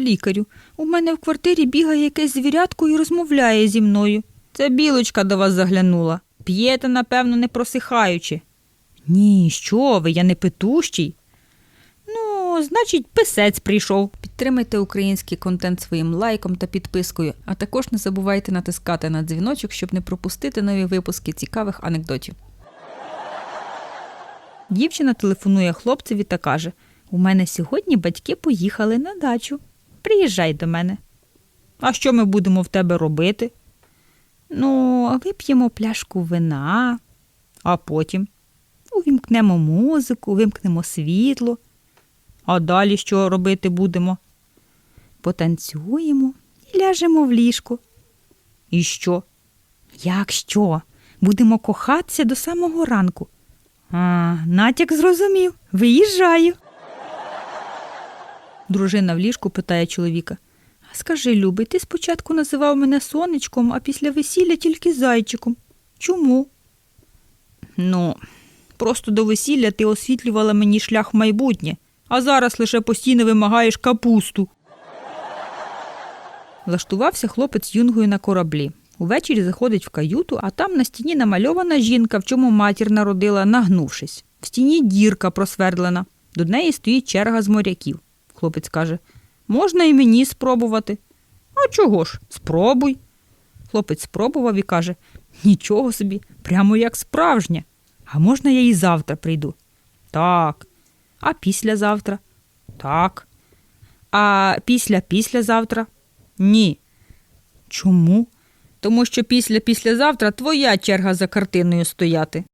Лікарю, у мене в квартирі бігає якесь звірятко і розмовляє зі мною. Це білочка до вас заглянула. П'єте, напевно, не просихаючи. Ні, що ви, я не петущий. Ну, значить, писець прийшов. Підтримайте український контент своїм лайком та підпискою, а також не забувайте натискати на дзвіночок, щоб не пропустити нові випуски цікавих анекдотів. Дівчина телефонує хлопцеві та каже: У мене сьогодні батьки поїхали на дачу. Приїжджай до мене. А що ми будемо в тебе робити? Ну, вип'ємо пляшку вина, а потім увімкнемо музику, вимкнемо світло. А далі що робити будемо? Потанцюємо і ляжемо в ліжко. І що? Як що? Будемо кохатися до самого ранку. А, натяк зрозумів. Виїжджаю. Дружина в ліжку питає чоловіка. «А Скажи, любий, ти спочатку називав мене сонечком, а після весілля тільки зайчиком. Чому? Ну, просто до весілля ти освітлювала мені шлях в майбутнє, а зараз лише постійно вимагаєш капусту. Влаштувався хлопець юнгою на кораблі. Увечері заходить в каюту, а там на стіні намальована жінка, в чому матір народила, нагнувшись. В стіні дірка просвердлена. До неї стоїть черга з моряків. Хлопець каже: можна і мені спробувати. А чого ж? Спробуй. Хлопець спробував і каже: Нічого собі, прямо як справжня. А можна я і завтра прийду? Так. А післязавтра? Так. А після післязавтра? Ні. Чому? Тому що після післязавтра твоя черга за картиною стояти.